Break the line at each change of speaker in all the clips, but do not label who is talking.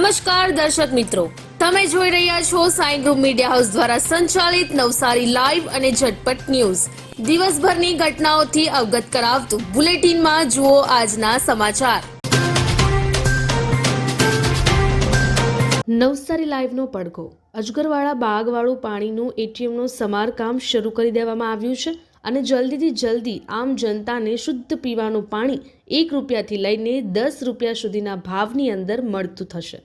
નમસ્કાર દર્શક મિત્રો. તમે જોઈ રહ્યા છો સાઈ ગ્રુપ મીડિયા હાઉસ દ્વારા સંચાલિત નવસારી લાઈવ અને ઝટપટ ન્યૂઝ. દિવસભરની ઘટનાઓથી અવગત કરાવતું બુલેટિનમાં જુઓ આજના સમાચાર. નવસારી લાઈવનો પડઘો. અજગરવાળા બાગવાળું પાણીનું એટીએમનું સમારકામ શરૂ કરી દેવામાં આવ્યું છે. અને જલ્દીથી જલ્દી આમ જનતાને શુદ્ધ પીવાનું પાણી એક રૂપિયાથી લઈને દસ રૂપિયા સુધીના ભાવની અંદર મળતું થશે.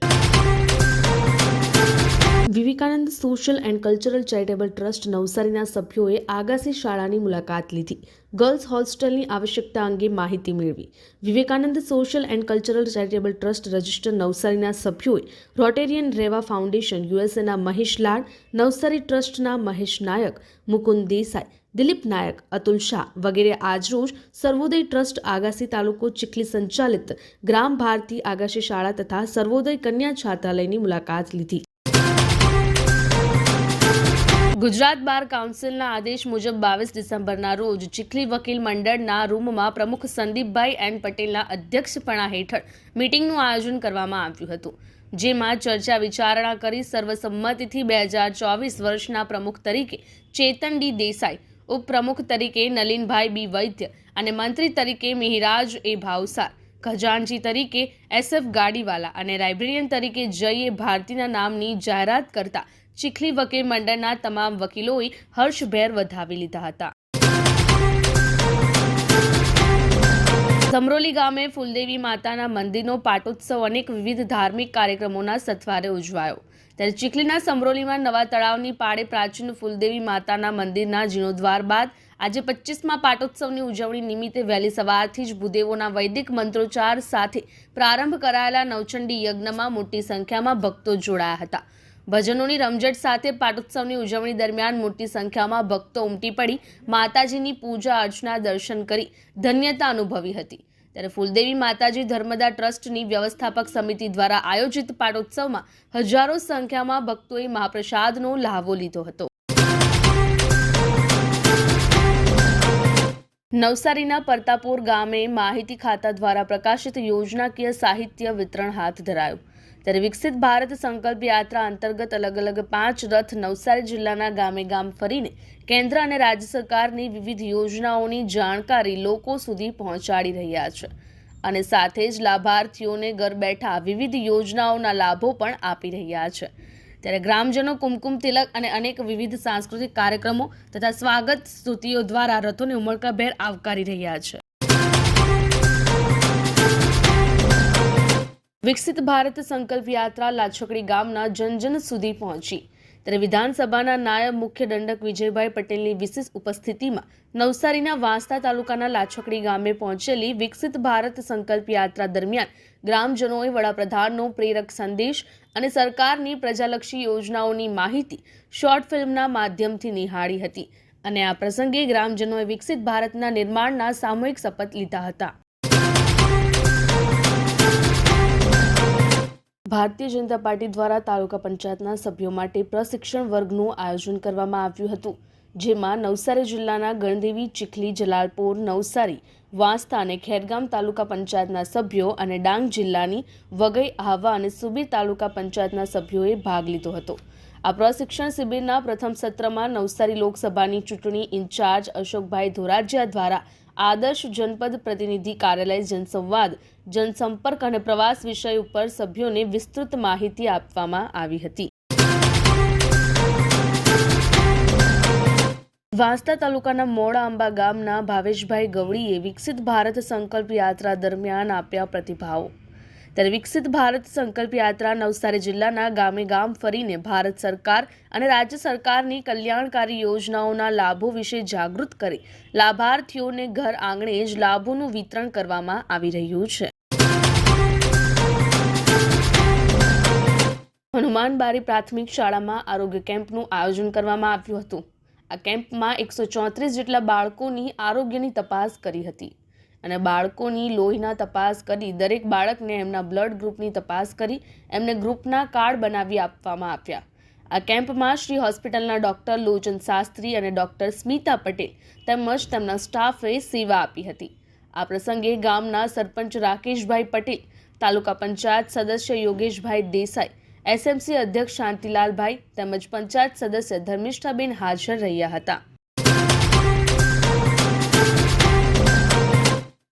Vivekananda social and cultural charitable trust નવસારીના સભ્યોએ આગાસી શાળાની મુલાકાત લીધી. ગર્લ્સ હોસ્ટેલની આવશ્યકતા અંગે માહિતી મેળવી. Vivekananda social and cultural charitable trust register નવસારીના સભ્યોએ રોટેરિયન રેવા ફાઉન્ડેશન યુએસએના મહેશ લાડ, નવસારી ટ્રસ્ટના મહેશ નાયક, મુકુંદ દેસાઈ દિલીપ નાયક, અતુલ શાહ વગેરે આજરોજ સર્વોદય ટ્રસ્ટ આગાસી તાલુકો ચીખલી સંચાલિત ગ્રામ ભારતી આગાસી શાળા તથા સર્વોદય કન્યા છાત્રાલયની મુલાકાત લીધી. ગુજરાત બાર કાઉન્સિલના આદેશ મુજબ બાવીસ ડિસેમ્બરના રોજ ચીખલી વકીલ મંડળના રૂમમાં પ્રમુખ સંદીપભાઈ એન પટેલના અધ્યક્ષપણા હેઠળ મિટિંગનું આયોજન કરવામાં આવ્યું હતું, જેમાં ચર્ચા વિચારણા કરી સર્વસંમતિથી બે હજાર ચોવીસ વર્ષના પ્રમુખ તરીકે ચેતન ડી દેસાઈ ઉપપ્રમુખ તરીકે નલિનભાઈ બી વૈદ્ય અને મંત્રી તરીકે મિહિરાજ એ ભાવસાર. ખજાનજી તરીકે એસએફ ગાડીવાલા અને લાઇબ્રેરિયન તરીકે જઈએ ભારતીના નામની જાહેરાત કરતા ચીખલી વકીલ મંડળના તમામ વકીલોએ હર્ષભેર વધાવી લીધા હતા. સમરોલી ગામે ફૂલદેવી માતાના મંદિરનો પાટોત્સવ અનેક વિવિધ ધાર્મિક કાર્યક્રમોના સથવારે ઉજવાયો. ત્યારે ચીખલીના સમરોલીમાં નવા તળાવની પાળે પ્રાચીન ફૂલદેવી માતાના મંદિરના જીર્ણોદ્વાર બાદ આજે પચીસમાં પાટોત્સવની ઉજવણી નિમિત્તે વહેલી સવારથી જ ભૂદેવોના વૈદિક મંત્રોચ્ચાર સાથે પ્રારંભ કરાયેલા નવચંડી યજ્ઞમાં મોટી સંખ્યામાં ભક્તો જોડાયા હતા. ભજનોની રમઝટ સાથે પાટોત્સવની ઉજવણી દરમિયાન મોટી સંખ્યામાં ભક્તો ઉમટી પડી, માતાજીની પૂજા અર્ચના દર્શન કરી ધન્યતા અનુભવી હતી. ત્યારે ફૂલદેવી માતાજી ધર્મદા ટ્રસ્ટની વ્યવસ્થાપક સમિતિ દ્વારા આયોજિત પાટોત્સવમાં હજારો સંખ્યામાં ભક્તોએ મહાપ્રસાદનો લહાવો લીધો હતો. નવસારીના પરતાપુર ગામે માહિતી ખાતા દ્વારા પ્રકાશિત યોજનાકીય સાહિત્ય વિતરણ હાથ ધરાયું. ત્યારે વિકસિત ભારત સંકલ્પ યાત્રા અંતર્ગત અલગ અલગ પાંચ રથ નવસારી જિલ્લાના ગામે ગામ ફરીને કેન્દ્ર અને રાજ્ય સરકારની વિવિધ યોજનાઓની જાણકારી લોકો સુધી પહોંચાડી રહ્યા છે. અને સાથે જ લાભાર્થીઓને ઘર બેઠા વિવિધ યોજનાઓના લાભો પણ આપી રહ્યા છે. ત્યારે ગ્રામજનો કુમકુમ તિલક અને અનેક વિવિધ સાંસ્કૃતિક કાર્યક્રમો તથા સ્વાગત સ્તુતિઓ દ્વારા રથોને ઉમળકાભેર આવકારી રહ્યા છે. વિકસિત ભારત સંકલ્પ યાત્રા લાછકડી ગામના જનજન સુધી પહોંચી. ત્યારે વિધાનસભાના નાયબ મુખ્ય દંડક વિજયભાઈ પટેલની વિશેષ ઉપસ્થિતિમાં નવસારીના વાંસદા તાલુકાના લાછકડી ગામે પહોંચેલી વિકસિત ભારત સંકલ્પ યાત્રા દરમિયાન ગ્રામજનોએ વડાપ્રધાનનો પ્રેરક સંદેશ અને સરકારની પ્રજાલક્ષી યોજનાઓની માહિતી શોર્ટ ફિલ્મના માધ્યમથી નિહાળી હતી. અને આ પ્રસંગે ગ્રામજનોએ વિકસિત ભારતના નિર્માણના સામૂહિક શપથ લીધા હતા. ભારતીય જનતા પાર્ટી દ્વારા તાલુકા પંચાયતના સભ્યો માટે પ્રશિક્ષણ વર્ગનું આયોજન કરવામાં આવ્યું હતું, જેમાં નવસારી જિલ્લાના ગણદેવી, ચીખલી, જલાલપોર, નવસારી વાંસદા અને ખેરગામ તાલુકા પંચાયતના સભ્યો અને ડાંગ જિલ્લાની વગઈ આહવા અને સુબીર તાલુકા પંચાયતના સભ્યોએ ભાગ લીધો હતો. આ પ્રશિક્ષણ શિબિરના પ્રથમ સત્રમાં નવસારી લોકસભાની ચૂંટણી ઇન્ચાર્જ અશોકભાઈ ધોરાજીયા દ્વારા આદર્શ જનપદ પ્રતિનિધિ કાર્યાલય જનસંવાદ, જનસંપર્ક અને પ્રવાસ વિષય ઉપર સભ્યોને વિસ્તૃત માહિતી આપવામાં આવી હતી. વાંસદા તાલુકાના મોડા આંબા ગામના ભાવેશભાઈ ગવડીએ વિકસિત ભારત સંકલ્પ યાત્રા દરમિયાન આપ્યા પ્રતિભાવો. ત્યારે વિકસિત ભારત સંકલ્પ યાત્રા નવસારી જિલ્લાના ગામે ગામ ફરીને ભારત સરકાર અને રાજ્ય સરકારની કલ્યાણકારી યોજનાઓના લાભો વિશે જાગૃત કરી લાભાર્થીઓને ઘર આંગણે જ લાભોનું વિતરણ કરવામાં આવી રહ્યું છે. હનુમાનબારી પ્રાથમિક શાળામાં આરોગ્ય કેમ્પનું આયોજન કરવામાં આવ્યું હતું. આ કેમ્પમાં એકસો ચોત્રીસ જેટલા બાળકોની આરોગ્યની તપાસ કરી હતી. અને બાળકોની લોહીના તપાસ કરી દરેક બાળકને એમના બ્લડ ગ્રુપની તપાસ કરી એમને ગ્રુપના કાર્ડ બનાવી આપવામાં આવ્યા. આ કેમ્પમાં શ્રી હોસ્પિટલના ડૉક્ટર લોચન શાસ્ત્રી અને ડૉક્ટર સ્મિતા પટેલ તેમજ તેમના સ્ટાફે સેવા આપી હતી. આ પ્રસંગે ગામના સરપંચ રાકેશભાઈ પટેલ, તાલુકા પંચાયત સદસ્ય યોગેશભાઈ દેસાઈ એસએમસી અધ્યક્ષ શાંતિલાલભાઈ તેમજ પંચાયત સદસ્ય ધર્મિષ્ઠાબેન હાજર રહ્યા હતા.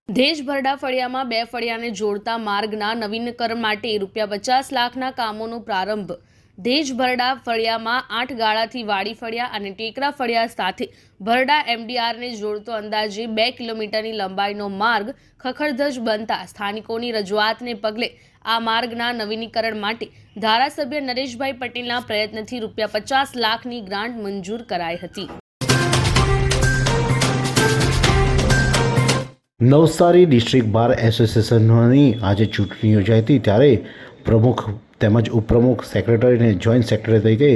દેશભરડા ફળિયામાં બે ફળિયાને જોડતા માર્ગના નવીનીકરણ માટે રૂપિયા પચાસ લાખના કામોનો પ્રારંભ. દેશભરડા ફળિયામાં આઠ ગાળાથી વાડી ફળિયા અને ટેકરા ફળિયા સાથે ભરડા એમડીઆરને જોડતો અંદાજે બે કિલોમીટરની લંબાઈનો માર્ગ ખખડધજ બનતા સ્થાનિકોની રજૂઆતને પગલે આ માર્ગના નવીનીકરણ માટે ધારાસભ્ય નરેશભાઈ પટેલના પ્રયત્નથી રૂપિયા પચાસ લાખની ગ્રાન્ટ મંજૂર કરાઈ હતી.
નવસારી ડિસ્ટ્રિક્ટ બાર એસોસિએશનની આજે ચૂંટણી યોજાઈ હતી ત્યારે પ્રમુખ તેમજ ઉપપ્રમુખ સેક્રેટરી અને જોઈન્ટ સેક્રેટરી તરીકે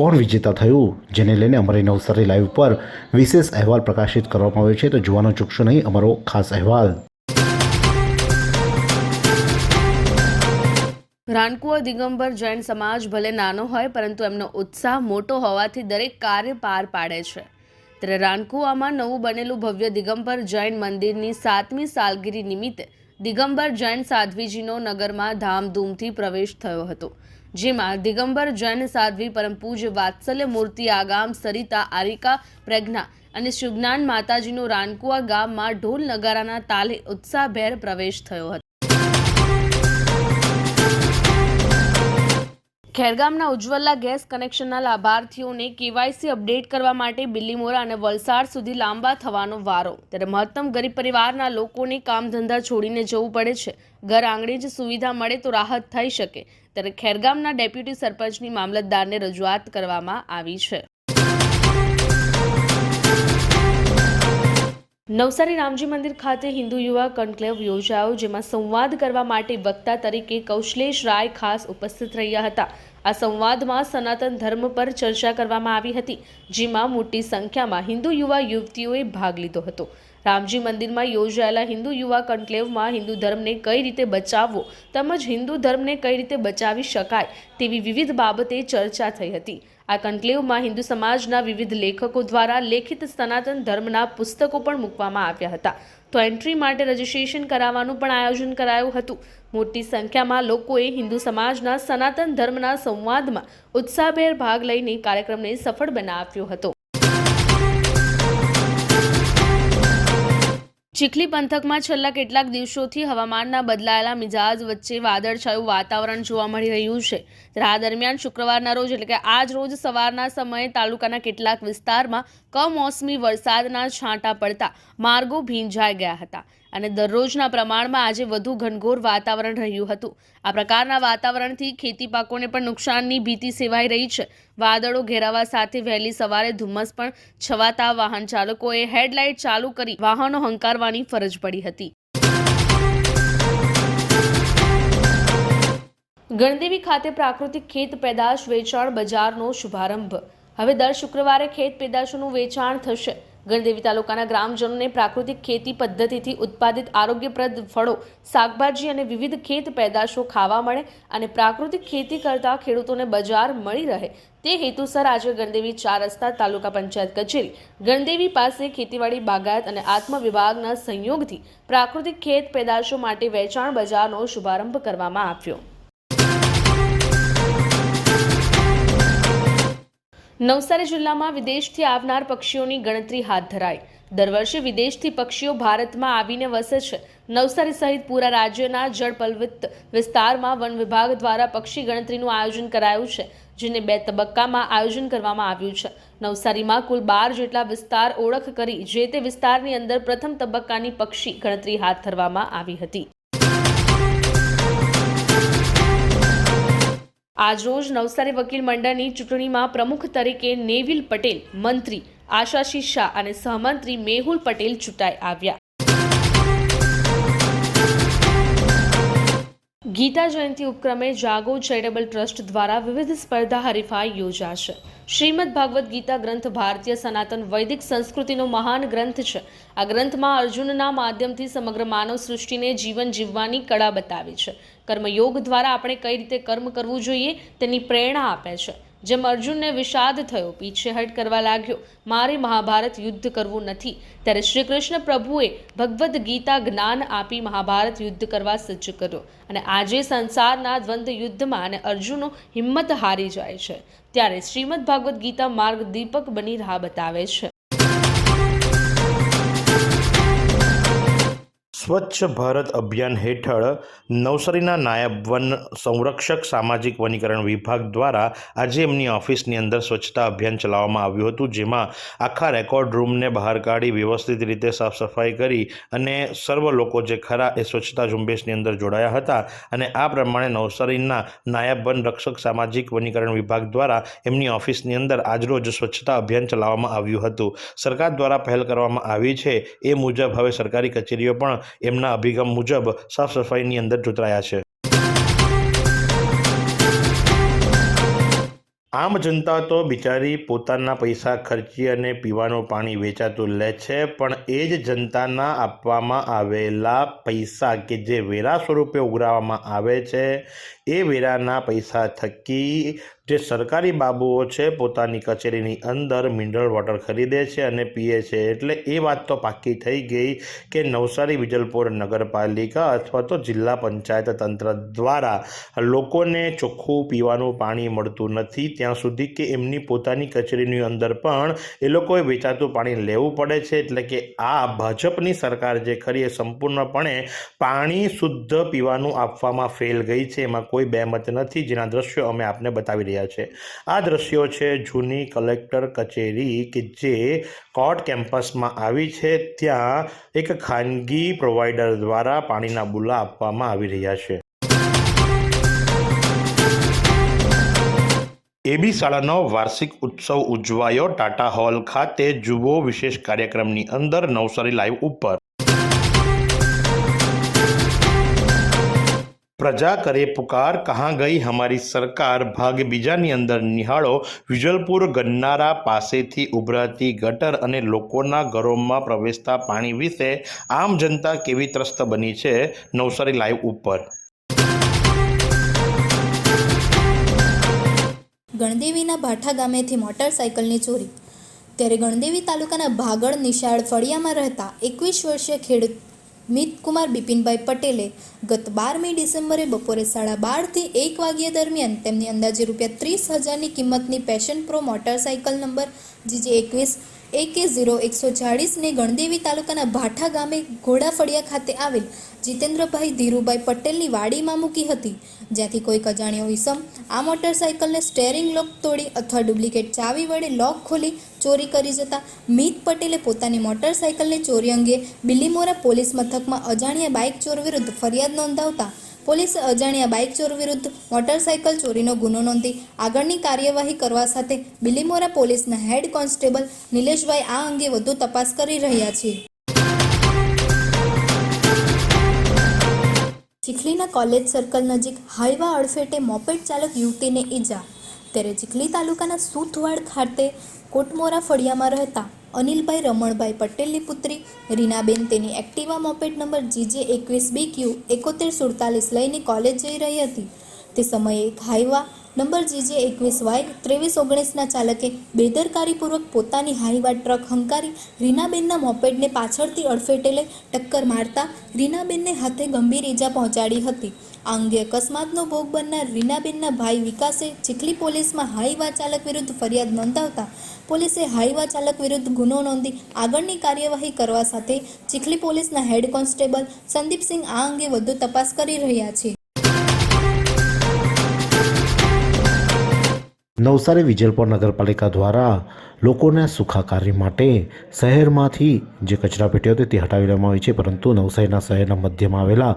કોણ વિજેતા થયું જેને લઈને અમારી નવસારી લાઈવ પર વિશેષ અહેવાલ પ્રકાશિત કરવામાં આવ્યો છે. તો જોવાનો ચૂકશો નહીં, અમારો ખાસ અહેવાલ.
રાનકુવા દિગંબર જૈન સમાજ ભલે નાનો હોય, પરંતુ એમનો ઉત્સાહ મોટો હોવાથી દરેક કાર્ય પાર પાડે છે. ત્યારે રાનકુવામાં નવું બનેલું ભવ્ય દિગંબર જૈન મંદિરની સાતમી સાલગીરી નિમિત્તે દિગંબર જૈન સાધ્વીજીનો નગરમાં ધામધૂમથી પ્રવેશ થયો હતો, જેમાં દિગંબર જૈન સાધ્વી પરમ વાત્સલ્ય મૂર્તિ આગામ સરિતા આરિકા પ્રજ્ઞા અને શુભનાન માતાજીનો રાનકુવા ગામમાં ઢોલ નગારાના તાલે ઉત્સાહભેર પ્રવેશ થયો હતો. ખેરગામના ઉજ્જવલા ગેસ કનેક્શનના લાભાર્થીઓને કેવાયસી અપડેટ કરવા માટે બિલીમોરા અને વલસાડ સુધી લાંબા થવાનો વારો. ત્યારે મહત્તમ ગરીબ પરિવારના લોકોને કામ ધંધા છોડીને જવું પડે છે. ઘર આંગણે જ સુવિધા મળે તો રાહત થઈ શકે. ત્યારે ખેરગામના ડેપ્યુટી સરપંચની મામલતદારને રજૂઆત કરવામાં આવી છે. નવસારી રામજી મંદિર ખાતે હિન્દુ યુવા કન્ક્લેવ યોજાયો, જેમાં સંવાદ કરવા માટે વક્તા તરીકે કૌશલેશ રાય ખાસ ઉપસ્થિત રહ્યા હતા. આ સંવાદમાં સનાતન ધર્મ પર ચર્ચા કરવામાં આવી હતી, જેમાં મોટી સંખ્યામાં હિન્દુ યુવા યુવતીઓએ ભાગ લીધો હતો. રામજી મંદિરમાં યોજાયેલા હિન્દુ યુવા કન્ક્લેવમાં હિન્દુ ધર્મને કઈ રીતે બચાવવો તેમજ હિન્દુ ધર્મને કઈ રીતે બચાવી શકાય તેવી વિવિધ બાબતે ચર્ચા થઈ હતી. આ કન્ક્લેવમાં હિન્દુ સમાજના વિવિધ લેખકો દ્વારા લેખિત સનાતન ધર્મના પુસ્તકો પણ મૂકવામાં આવ્યા હતા. તો એન્ટ્રી માટે રજીસ્ટ્રેશન કરાવવાનું પણ આયોજન કરાયું હતું. મોટી સંખ્યામાં લોકોએ હિન્દુ સમાજના સનાતન ધર્મના સંવાદમાં ઉત્સાહભેર ભાગ લઈને કાર્યક્રમને સફળ બનાવ્યો હતો. ચીખલી પંથકમાં છેલ્લા કેટલાક દિવસોથી હવામાનના બદલાયેલા મિજાજ વચ્ચે વાદળછાયું વાતાવરણ જોવા મળી રહ્યું છે. ત્યારે આ દરમિયાન શુક્રવારના રોજ એટલે કે આજ રોજ સવારના સમયે તાલુકાના કેટલાક વિસ્તારમાં કમોસમી વરસાદના છાંટા પડતા માર્ગો ભીંજાઈ ગયા હતા. અને દરરોજના પ્રમાણમાં આજે વધુ ઘનઘોર વાતાવરણ રહ્યું હતું. આ પ્રકારના વાતાવરણથી ખેતી પાકોને પણ નુકસાનની ભીતિ સેવાઈ રહી છે. વાદળો ઘેરાવા સાથે વહેલી સવારે ધુમ્મસ પણ છવાતા વાહન ચાલકોએ હેડલાઇટ ચાલુ કરી વાહનો હંકારવાની ફરજ પડી હતી. ગણદેવી ખાતે પ્રાકૃતિક ખેત પેદાશ વેચાણ બજારનો શુભારંભ. હવે દર શુક્રવારે ખેત પેદાશોનું વેચાણ થશે. ગણદેવી તાલુકાના ગ્રામજનોને પ્રાકૃતિક ખેતી પદ્ધતિથી ઉત્પાદિત આરોગ્યપ્રદ ફળો, શાકભાજી અને વિવિધ ખેત પેદાશો ખાવા મળે અને પ્રાકૃતિક ખેતી કરતા ખેડૂતોને બજાર મળી રહે. તે હેતુસર આજે ગણદેવી ચાર રસ્તા તાલુકા પંચાયત કચેરી, ગણદેવી પાસે ખેતીવાડી બાગાયત અને આત્મ વિભાગના સંયોગથી પ્રાકૃતિક ખેત પેદાશો માટે વેચાણ બજારનો શુભારંભ કરવામાં આવ્યો. નવસારી જિલ્લામાં વિદેશથી આવનાર પક્ષીઓની ગણતરી હાથ ધરાઈ. દર વર્ષે વિદેશથી પક્ષીઓ ભારતમાં આવીને વસે છે. નવસારી સહિત પૂરા રાજ્યના જળપલવિત વિસ્તારમાં વન વિભાગ દ્વારા પક્ષી ગણતરીનું આયોજન કરાયું છે, જેને બે તબક્કામાં આયોજન કરવામાં આવ્યું છે. નવસારીમાં કુલ બાર જેટલા વિસ્તાર ઓળખ કરી, જે તે વિસ્તારની અંદર પ્રથમ તબક્કાની પક્ષી ગણતરી હાથ ધરવામાં આવી હતી. આજરોજ નવસારી વકીલ મંડળની ચૂંટણીમાં પ્રમુખ તરીકે નેવિલ પટેલ, મંત્રી આશાશી શાહ અને સહમંત્રી મેહુલ પટેલ ચૂંટાઈ આવ્યા. ગીતા જયંતિ ઉપક્રમે જાગો ચેરિટેબલ ટ્રસ્ટ દ્વારા વિવિધ સ્પર્ધા હરીફાઈ યોજાશે. શ્રીમદ ભાગવત ગીતા ગ્રંથ ભારતીય સનાતન વૈદિક સંસ્કૃતિનો મહાન ગ્રંથ છે. આ ગ્રંથમાં અર્જુનના માધ્યમથી સમગ્ર માનવ સૃષ્ટિને જીવન જીવવાની કળા બતાવી છે. કર્મયોગ દ્વારા આપણે કઈ રીતે કર્મ કરવું જોઈએ તેની પ્રેરણા આપે છે. જેમ અર્જુનને વિષાદ થયો પીછેહટ કરવા લાગ્યો, મારે મહાભારત યુદ્ધ કરવું નથી. ત્યારે શ્રી કૃષ્ણ પ્રભુએ ભગવદ્ ગીતા જ્ઞાન આપી મહાભારત યુદ્ધ કરવા સજ્જ કર્યો. અને આજે સંસારના દ્વંદ યુદ્ધમાં અને અર્જુનો હિંમત હારી જાય છે. ત્યારે શ્રીમદ ભાગવદ્ ગીતા માર્ગ દીપક બની રાહ બતાવે છે.
સ્વચ્છ ભારત અભિયાન હેઠળ નવસારીના નાયબ વન સંરક્ષક સામાજિક વનીકરણ વિભાગ દ્વારા આજે એમની ઓફિસની અંદર સ્વચ્છતા અભિયાન ચલાવવામાં આવ્યું હતું, જેમાં આખા રેકોર્ડ રૂમને બહાર કાઢી વ્યવસ્થિત રીતે સાફ સફાઈ કરી અને સર્વ લોકો જે ખરા એ સ્વચ્છતા ઝુંબેશની અંદર જોડાયા હતા અને આ પ્રમાણે નવસારીના નાયબ વન રક્ષક સામાજિક વનીકરણ વિભાગ દ્વારા એમની ઓફિસની અંદર આજરોજ સ્વચ્છતા અભિયાન ચલાવવામાં આવ્યું હતું. સરકાર દ્વારા પહેલ કરવામાં આવી છે એ મુજબ હવે સરકારી કચેરીઓ પણ એમના અભિગમ મુજબ સાફ સફાઈની અંદર જોતરાયા છે. આમ જનતા તો બિચારી પોતાના પૈસા ખર્ચી અને પીવાનું પાણી વેચાતું લે છે, પણ એ જ જનતાના આપવામાં આવેલા પૈસા કે જે વેરા સ્વરૂપે ઉઘરાવવામાં આવે છે એ વેરાના પૈસા થકી જે સરકારી બાબુઓ છે, પોતાની કચેરીની અંદર મિનરલ વોટર ખરીદે છે અને પીએ છે. એટલે એ વાત તો પાક્કી થઈ ગઈ કે નવસારી, વિજલપુર નગરપાલિકા અથવા તો જિલ્લા પંચાયત તંત્ર દ્વારા લોકોને ચોખ્ખું પીવાનું પાણી મળતું નથી. ત્યાં સુધી કે એમની પોતાની કચેરીની અંદર પણ એ લોકોએ વેચાતું પાણી લેવું પડે છે. એટલે કે આ ભાજપની સરકાર જે ખરી એ સંપૂર્ણપણે પાણી શુદ્ધ પીવાનું આપવામાં ફેલ ગઈ છે. એમાં કોઈ બેમત નથી, જેના દ્રશ્યો અમે આપને બતાવી રહ્યા છે. આ દ્રશ્યો છે જૂની કલેક્ટર કચેરી કે જે કોર્ટ કેમ્પસમાં આવી છે. ત્યાં એક ખાનગી પ્રોવાઈડર દ્વારા પાણીના બુલા આપવામાં આવી રહ્યા છે. એબી શાળાનો વાર્ષિક ઉત્સવ ઉજવાયો ટાટા હોલ ખાતે જુઓ વિશેષ કાર્યક્રમની અંદર નવસારી લાઈવ ઉપર. પ્રજા કરે પુકાર, કહાં ગઈ હમારી સરકાર? ભાગ બીજાની અંદર નિહાળો. વિજલપુર ગન્નારા પાસેથી ઉભરાતી ગટર અને લોકોના ઘરોમાં પ્રવેશતા પાણી વિશે આમ જનતા કેવી ત્રસ્ત બની છે? નવસારી લાઈવ ઉપર.
ગણદેવીના ભાઠા ગામેથી મોટરસાયકલની ચોરી. ત્યારે ગણદેવી તાલુકાના ભાગળ નિશાળ ફળિયામાં રહેતા એકવીસ વર્ષીય ખેડૂત મિતકુમાર બિપિનભાઈ પટેલે ગત બારમી ડિસેમ્બરે બપોરે સાડા બારથી એક વાગ્યા દરમિયાન તેમની અંદાજે રૂપિયા ત્રીસ હજારની કિંમતની Passion Pro motorcycle number GJ એકવીસ, એકે ઝીરો, એકસો ચાળીસને ગણદેવી તાલુકાના ભાઠા ગામે ઘોડાફળિયા ખાતે આવેલ જીતેન્દ્રભાઈ ધીરુભાઈ પટેલની વાડીમાં મૂકી હતી, જ્યાંથી કોઈક અજાણ્યો ઈસમ આ મોટરસાયકલને સ્ટેરિંગ લોક તોડી અથવા ડુપ્લિકેટ ચાવી વડે લોક ખોલી ચોરી કરી જતા મીત પટેલે પોતાની મોટરસાયકલની ચોરી અંગે બિલીમોરા પોલીસ મથકમાં અજાણ્યા બાઇક ચોર વિરુદ્ધ ફરિયાદ નોંધાવતા પોલીસે અજાણ્યા બાઇક ચોર વિરુદ્ધ મોટરસાયકલ ચોરીનો ગુનો નોંધી આગળની કાર્યવાહી કરવા સાથે બિલીમોરા પોલીસના હેડ કોન્સ્ટેબલ નિલેશભાઈ આ અંગે વધુ તપાસ કરી રહ્યા છે. ચીખલીના કોલેજ સર્કલ નજીક હાઈવા અડફેટે મોપેડ ચાલક યુવતીને ઈજા. ત્યારે ચીખલી તાલુકાના સુથવાડ ખાતે કોટમોરા ફળિયામાં રહેતા અનિલભાઈ રમણભાઈ પટેલની પુત્રી રીનાબેન તેની એક્ટિવા મોપેડ નંબર જીજે એકવીસ બી ક્યુ એકોતેર સુડતાલીસ લઈને કોલેજ જઈ રહી હતી. તે સમયે એક હાઈવા નંબર જીજે એકવીસ વાય ત્રેવીસ ઓગણીસના ચાલકે બેદરકારીપૂર્વક પોતાની હાઈવા ટ્રક હંકારી રીનાબેનના મોપેડને પાછળથી અડફેટે લઈ ટક્કર મારતા રીનાબેનને હાથે ગંભીર ઈજા પહોંચાડી હતી. આ અંગે અકસ્માતનો ભોગ બનનાર રીનાબેનના ભાઈ વિકાસે ચીખલી પોલીસમાં હાઈવા ચાલક વિરુદ્ધ ફરિયાદ નોંધાવતા પોલીસે હાઈવા ચાલક વિરુદ્ધ ગુનો નોંધી આગળની કાર્યવાહી કરવા સાથે ચીખલી પોલીસના હેડ કોન્સ્ટેબલ સંદીપસિંહ આ અંગે વધુ તપાસ કરી રહ્યા છે.
નવસારી વિજલપોર નગરપાલિકા દ્વારા લોકોના સુખાકારી માટે શહેરમાંથી જે કચરાપેટીઓ હતી તે હટાવી લેવામાં આવી છે. પરંતુ નવસારીના શહેરના મધ્યમાં આવેલા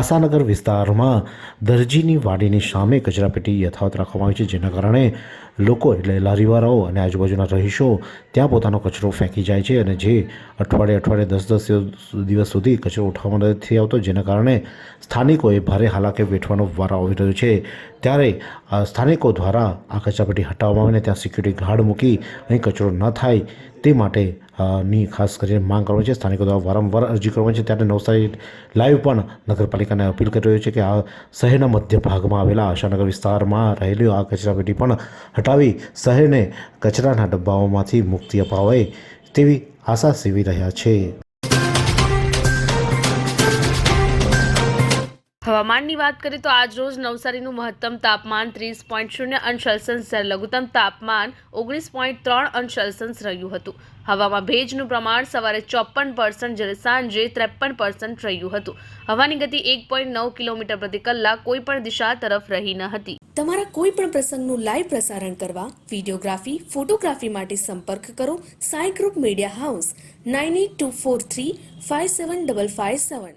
આશાનગર વિસ્તારમાં દરજીની વાડીની સામે કચરાપેટી યથાવત રાખવામાં આવી છે. જેના કારણે લોકો એટલે લારીવાળાઓ અને આજુબાજુના રહીશો ત્યાં પોતાનો કચરો ફેંકી જાય છે અને જે અઠવાડિયે અઠવાડિયે દસ દસ દિવસ સુધી કચરો ઉઠાવવામાં નથી આવતો, જેના કારણે સ્થાનિકોએ ભારે હાલાકી વેઠવાનો વારો આવી રહ્યો છે. ત્યારે સ્થાનિકો દ્વારા આ કચરાપેટી હટાવવામાં આવીને ત્યાં સિક્યુરિટી ગાર્ડ મૂકી અહીં કચરો ન થાય તે માટે ની ખાસ કરીને માંગ કરવાની છે. સ્થાનિકો દ્વારા વારંવાર અરજી કરવાની છે. ત્યારે નવસારી લાઈવ પણ નગરપાલિકાને અપીલ કરી રહ્યો છે કે આ શહેરના મધ્ય ભાગમાં આવેલા આશાનગર વિસ્તારમાં રહેલી આ કચરાપેટી પણ હટાવી શહેરને કચરાના ડબ્બાઓમાંથી મુક્તિ અપાવે તેવી આશા સેવી રહ્યા છે.
હવામાનની વાત કરીએ તો આજ રોજ નવસારીનું મહત્તમ તાપમાન ત્રીસ પોઈન્ટ શૂન્ય અંશ સેલ્સિયસ જ્યારે લઘુત્તમ તાપમાન ઓગણીસ પોઈન્ટ ત્રણ અંશ સેલ્સિયસ રહ્યું હતું. હવામાં ભેજનું પ્રમાણ સવારે ચોપન પર્સન્ટ જ્યારે સાંજે ત્રેપન પર્સન્ટ રહ્યું હતું. હવાની ગતિ એક પોઈન્ટ નવ કિલોમીટર પ્રતિ કલાક કોઈ પણ દિશા તરફ રહી ન હતી.
તમારા કોઈ પણ પ્રસંગનું લાઈવ પ્રસારણ કરવા વિડીયોગ્રાફી, ફોટોગ્રાફી માટે સંપર્ક કરો Sai group media house, nine eight two four three five seven double five seven.